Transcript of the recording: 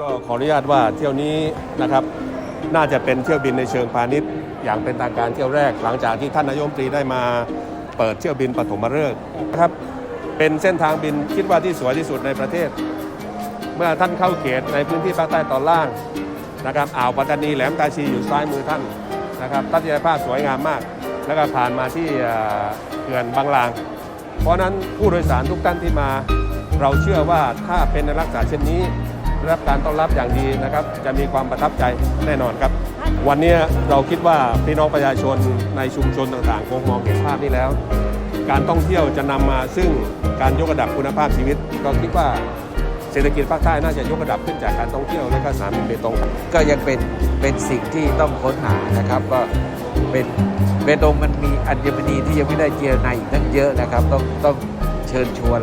ก็ขออนุญาตว่าเที่ยวนี้นะครับ น่าจะเป็นเที่ยวบินในเชิงพาณิชย์ อย่างเป็นทางการเที่ยวแรก หลังจากที่ท่านนายมตรีได้มาเปิดเที่ยวบินปฐมฤกษ์นะครับเป็นเส้นทางบินคิดว่าที่สวยที่สุดในประเทศ เมื่อท่านเข้าเขตในพื้นที่ภาคใต้ตอนล่างนะครับอ่าวปัตตานีแหลมตาชีอยู่ซ้ายมือท่านนะครับทัศนียภาพสวยงามมาก แล้วก็ผ่านมาที่เขื่อนบางลาง เพราะนั้นผู้โดยสารทุกท่านที่มา เราเชื่อว่าถ้าเป็นในลักษณะเช่นนี้ได้รับการต้อนรับอย่างดีนะครับ จะมีความประทับใจแน่นอนครับ วันนี้เราคิดว่าพี่น้องประชาชนในชุมชนต่างๆ คงมองเห็นภาพนี้แล้ว การท่องเที่ยวจะนำมาซึ่งการยกระดับคุณภาพชีวิตก็คิดว่าเศรษฐกิจภาคใต้น่าจะยกระดับขึ้นจากการท่องเที่ยวและก็สนามบินเบตงครับก็ยังเป็นเป็นสิ่งที่ต้องค้นหานะครับก็ เป็นเบตงมันมีอัญมณีที่ยังไม่ได้เจรนายอีกตั้งเยอะนะครับ ต้องต้องเชิญชวน